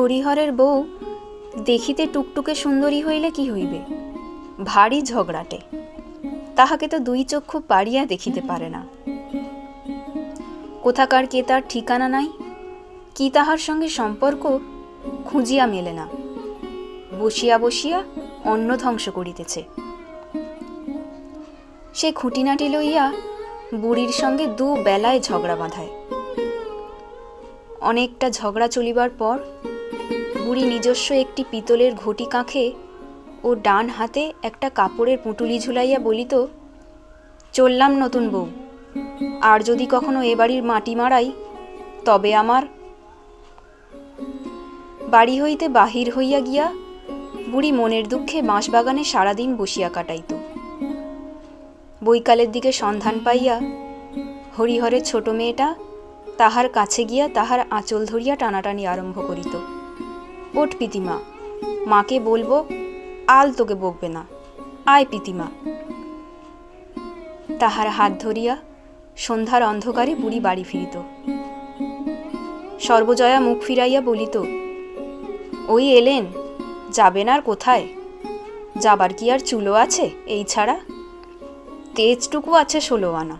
হরিহরের বউ দেখিতে টুকটুকে সুন্দরী হইলে কি হইবে? ভারী ঝগড়াটে। তাহাকে তো দুই চক্ষু পারিয়া দেখিতে পারে না। কোথাকার কে তার ঠিকানা নাই, কি তাহার সঙ্গে সম্পর্ক খুঁজিয়া মেলে না। বসিয়া বসিয়া অন্ন ধ্বংস করিতেছে। সে খুঁটিনাটি লইয়া বুড়ির সঙ্গে দু বেলায় ঝগড়া বাঁধায়। অনেকটা ঝগড়া চলিবার পর বুড়ি নিজস্ব একটি পিতলের ঘটি কাঁখে ও ডান হাতে একটা কাপড়ের পুঁটুলি ঝুলাইয়া বলিত, চললাম নতুন বউ। আর যদি কখনো এ বাড়ির মাটি মারাই তবে আমার বাড়ি হইতে বাহির হইয়া গিয়া বুড়ি মনের দুঃখে বাঁশবাগানে সারাদিন বসিয়া কাটাইত। বৈকালের দিকে সন্ধান পাইয়া হরিহরের ছোট মেয়েটা তাহার কাছে গিয়া তাহার আঁচল ধরিয়া টানাটানি আরম্ভ করিত। ওঠ পিতিমা, মাকে বলব, আল তোকে বকবে না। আয় পিতিমা। তাহার হাত ধরিয়া সন্ধ্যার অন্ধকারে বুড়ি বাড়ি ফিরিত। সর্বজয়া মুখ ফিরাইয়া বলিত, ওই এলেন, যাবেন আর কোথায়? যাবার কি আর চুলো আছে এই ছাড়া? তেজটুকু আছে ষোলো আনা।